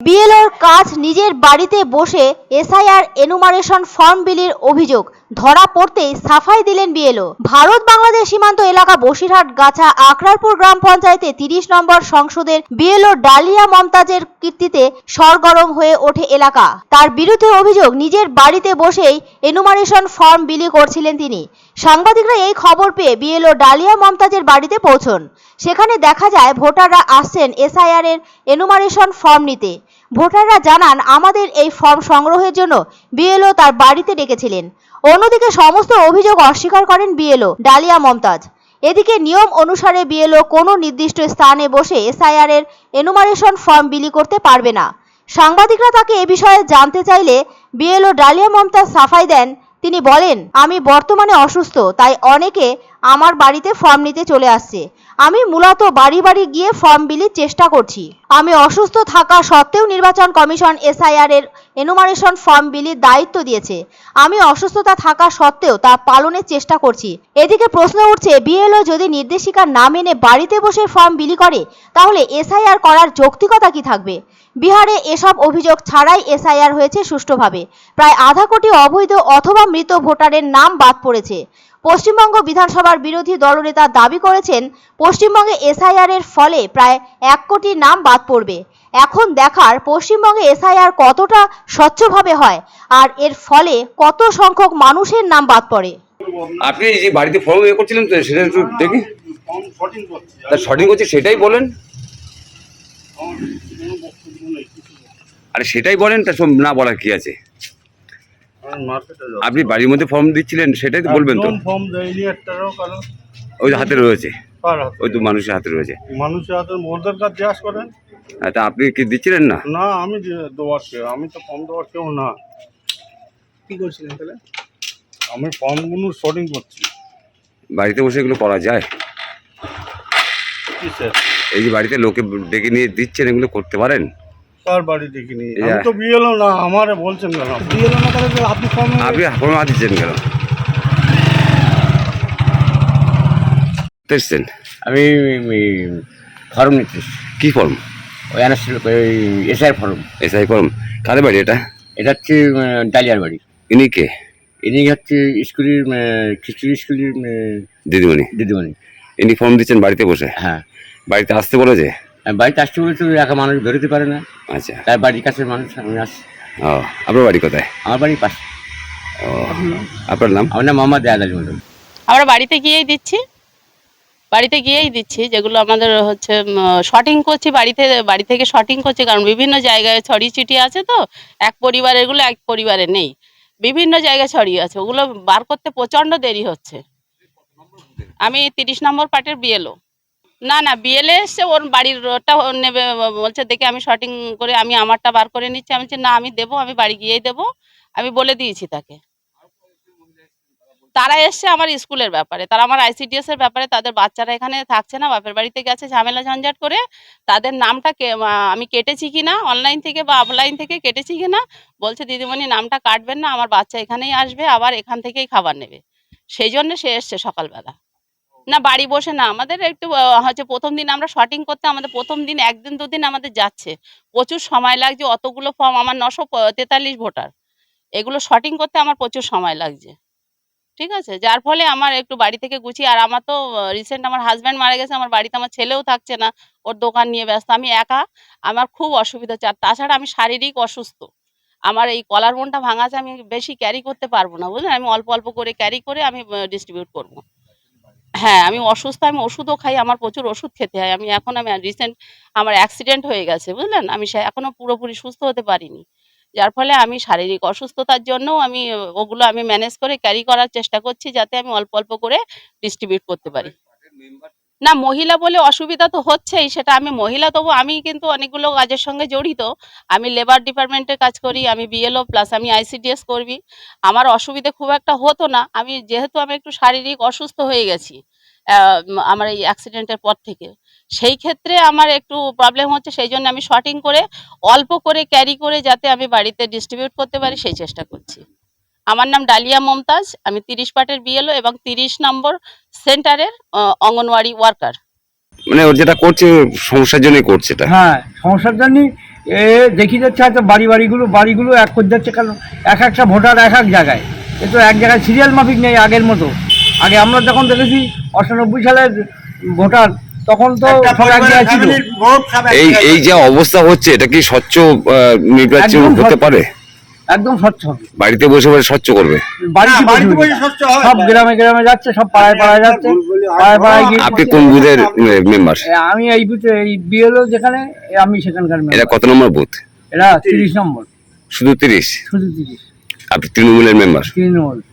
বিএলওর কাজ নিজের বাড়িতে বসে এসআইআর এনুমারেশন ফর্ম বিলির অভিযোগ। ধরা পড়তেই সাফাই দিলেন বিএলও। ভারত বাংলাদেশ সীমান্ত এলাকা বসিরহাট গাছা আকরারপুর গ্রাম পঞ্চায়েতে তিরিশ নম্বর সংসদের বিএলও ডালিয়া মমতাজের কীর্তিতে সরগরম হয়ে ওঠে এলাকা। তার বিরুদ্ধে অভিযোগ, নিজের বাড়িতে বসেই এনুমারেশন ফর্ম বিলি করছিলেন তিনি। সাংবাদিকরা এই খবর পেয়ে বিএলও ডালিয়া মমতাজের বাড়িতে পৌঁছন। সেখানে দেখা যায় ভোটাররা আসছেন এসআইআর এর এনুমারেশন ফর্ম নিতে। ভোটাররা জানান, আমাদের এই ফর্ম সংগ্রহের জন্য বিএলও তার বাড়িতে ডেকেছিলেন। অন্যদিকে সমস্ত অভিযোগ অস্বীকার করেন বিএলও ডালিয়া মমতাজ। এদিকে নিয়ম অনুসারে বিএলও কোনো নির্দিষ্ট স্থানে বসে এসআইআর এর এনুমারেশন ফর্ম বিলি করতে পারবে না। সাংবাদিকরা তাকে এ বিষয়ে জানতে চাইলে বিএলও ডালিয়া মমতাজ সাফাই দেন। তিনি বলেন, আমি বর্তমানে অসুস্থ, তাই অনেকে আমার বাড়িতে ফর্ম নিতে চলে আসছে। আমি মূলত বাড়ি বাড়ি গিয়ে ফর্ম বিলির চেষ্টা করছি। আমি অসুস্থ থাকা সত্ত্বেও নির্বাচন কমিশন এসআইআর এর এনুমারেশন ফর্ম বিলির দায়িত্ব দিয়েছে। আমি অসুস্থতা থাকা সত্ত্বেও তা পালনের চেষ্টা করছি। এদিকে প্রশ্ন উঠছে বিএলও যদি নির্দেশিকা না মেনে বাড়িতে বসে ফর্ম বিলি করে, তাহলে এসআইআর করার যৌক্তিকতা কি থাকবে? বিহারে এসব অভিযোগ ছাড়াই এসআইআর হয়েছে সুষ্ঠুভাবে। প্রায় আধা কোটি অবৈধ অথবা মৃত ভোটারের নাম বাদ পড়েছে। পশ্চিমবঙ্গ বিধানসভার বিরোধী দলনেতা দাবি করেছেন, পশ্চিমবঙ্গে এসআইআর এর ফলে প্রায় এক কোটি নাম বাদ পড়বে। এখন দেখার পশ্চিমবঙ্গে এসআইআর কতটা স্বচ্ছভাবে হয় আর এর ফলে কত সংখ্যক মানুষের নাম বাদ পড়ে? আপনি যে বাড়িতে ফর্ম ইয়ে করছিলেন তো, সেটা একটু দেখি। তা শর্টিং করছি, সেটাই বলেন। আরে সেটাই বলেন, তা সব না বলার কি আছে? আপনি বাড়ির মধ্যে ফর্ম দিচ্ছিলেন সেটাই তো বলবেন তো। ফর্ম দেয়নি একটারও কারণ ওই যে হাতে রয়েছে। ওই তো মানুষের হাতে রয়েছে। মানুষের হাতে মোদের কাজ জিজ্ঞাসা করেন। আর তা আপনি কি দিচ্ছিলেন না? না আমি যে দেওয়ার কেউ আমি তো ফর্ম দেওয়ার কেউ না। কি করছিলেন তাহলে? আমি ফর্মগুলো শর্টিং করছি। বাড়িতে বসে এগুলো করা যায়? কি স্যার এই যে বাড়িতে লোকে ডেকে নিয়ে দিচ্ছেন এগুলো করতে পারেন? কার বাড়ি দেখিনি। এই আমি তো বিয়েলো না আমারে বলছেন কেন? বিএলও না তাহলে আপনি ফর্ম আপনি ফর্ম দিচ্ছেন কেন? এসছেন আমি ফর্ম নিচ্ছি। কি ফর্ম? ওই এনএসসি ওই এসআই ফর্ম। SI form? কাদের বাড়ি এটা? এটা হচ্ছে ডালিয়ার বাড়ি। ইনি কে? ইনি হচ্ছে স্কুলের খিচুড়ি স্কুলের দিদিমণি। দিদিমণি। ইনি ফর্ম দিচ্ছেন বাড়িতে বসে? হ্যাঁ। বাড়িতে আসতে বলেছে? আর বাড়িতে আসতে বলে তো একা মানুষ বেরোতে পারে না। আচ্ছা। তার বাড়ির কাছের মানুষ আমি আসছি। ও আপনার বাড়ি কোথায়? আমার বাড়ির পাশে। ও আপনার নাম? আমার নাম মোহাম্মদ দেয়াল আলী মন্ডল আমরা বাড়িতে গিয়েই দিচ্ছি। বাড়িতে গিয়েই দিচ্ছি যেগুলো আমাদের হচ্ছে শটিং করছি বাড়িতে বাড়ি থেকে শটিং করছি কারণ বিভিন্ন জায়গায় ছড়িয়ে ছিটিয়ে আছে তো এক পরিবারের পরিবারেরগুলো এক পরিবারে নেই। বিভিন্ন জায়গায় ছড়িয়ে আছে ওগুলো বার করতে প্রচণ্ড দেরি হচ্ছে। আমি তিরিশ নম্বর পার্টের বিএলও না না বিএলএ এসছে, ওর বাড়ির ওটা নেবে বলছে, দেখে আমি শর্টিং করে, আমি আমারটা বার করে নিচ্ছি। আমি না, আমি দেবো, আমি বাড়ি গিয়েই দেবো। আমি বলে দিয়েছি তাকে। তারা এসছে আমার স্কুলের ব্যাপারে। তারা আমার আইসিডিএস এর ব্যাপারে, তাদের বাচ্চারা এখানে থাকছে না, বাপের বাড়িতে গেছে, ঝামেলা ঝঞ্ঝাট করে। তাদের নামটা কে আমি কেটেছি কিনা অনলাইন থেকে বা অফলাইন থেকে কেটেছি কিনা বলছে, দিদিমণি, নামটা কাটবেন না, আমার বাচ্চা এখানেই আসবে, আবার এখান থেকেই খাবার নেবে। সেই জন্য সে এসছে সকালবেলা। না, বাড়ি বসে না। আমাদের একটু হচ্ছে প্রথম দিন আমরা শটিং করতে, আমাদের প্রথম দিন একদিন, দুদিন আমাদের যাচ্ছে। প্রচুর সময় লাগছে, অতগুলো ফর্ম আমার নশো তেতাল্লিশ ভোটার। এগুলো শটিং করতে আমার প্রচুর সময় লাগছে। ঠিক আছে? যার ফলে আমার একটু বাড়ি থেকে গুছিয়ে, আর আমার তো রিসেন্ট আমার হাজব্যান্ড মারা গেছে, আমার বাড়িতে আমার ছেলেও থাকছে না, ওর দোকান নিয়ে ব্যস্ত। আমি একা, আমার খুব অসুবিধা হচ্ছে আর তাছাড়া আমি শারীরিক অসুস্থ। আমার এই কলার বোনটা ভাঙা আছে আমি বেশি ক্যারি করতে পারব না, বুঝলেন? আমি অল্প অল্প করে ক্যারি করে আমি ডিস্ট্রিবিউট করব। হ্যাঁ আমি অসুস্থ, আমি ওষুধও খাই, আমার প্রচুর ওষুধ খেতে হয়। আমি এখন আমি রিসেন্ট আমার অ্যাক্সিডেন্ট হয়ে গেছে, বুঝলেন? আমি সে এখনও পুরোপুরি সুস্থ হতে পারিনি। যার ফলে আমি শারীরিক অসুস্থতার জন্য আমি, ওগুলো আমি ম্যানেজ করে ক্যারি করার চেষ্টা করছি, যাতে আমি অল্প অল্প করে ডিস্ট্রিবিউট করতে পারি। না, মহিলা বলে অসুবিধা তো হচ্ছেই, সেটা আমি মহিলা, তবু আমি কিন্তু অনেকগুলো কাজের সঙ্গে জড়িত। আমি লেবার ডিপার্টমেন্টে কাজ করি, আমি বিএলও প্লাস আমি আইসিডিএস করবি। আমার অসুবিধে খুব একটা হতো না, আমি যেহেতু আমি একটু শারীরিক অসুস্থ হয়ে গেছি আমার এই অ্যাক্সিডেন্টের পর থেকে। সেই ক্ষেত্রে আমার একটু প্রবলেম হচ্ছে, সেই জন্য আমি শর্টিং করে, অল্প করে ক্যারি করে যাতে আমি বাড়িতে ডিস্ট্রিবিউট করতে পারি, সেই চেষ্টা করছি। আমার নাম ডালিয়া মমতাজ আমি তিরিশ পাটের বিএলও এবং তিরিশ নম্বর সেন্টারের অঙ্গনওয়াড়ি ওয়ার্কার। মানে ওর যেটা করছে সমস্যার জন্যই করছে এটা? হ্যাঁ সমস্যার জন্যই এ দেখি যাচ্ছে হয়তো বাড়ি বাড়িগুলো বাড়িগুলো এক করে যাচ্ছে কারণ এক একটা ভোটার এক এক জায়গায়। এ তো এক জায়গায় সিরিয়াল মাফিক নেই আগের মতো। আগে আমরা যখন দেখেছি অষ্টানব্বই সালের ভোটার তখন তো সব এক জায়গায় এই এই যে অবস্থা হচ্ছে এটা কি স্বচ্ছ নির্বাচন হতে পারে? একদম স্বচ্ছ। হবে বাড়িতে বসে বসে স্বচ্ছ করবে। বাড়িতে বসে বসে সব গ্রামে গ্রামে যাচ্ছে সব পাড়ায় পাড়ায় যাচ্ছে। পাড়ায় পাড়ায় গিয়ে আপনি কোন বুথের মেম্বার আমি এই বুথে এই বিএলও যেখানে আমি সেখানকার এটা কত নম্বর বুথ? এরা তিরিশ নম্বর। শুধু তিরিশ? শুধু তিরিশ। আপনি তৃণমূলের মেম্বার তৃণমূল।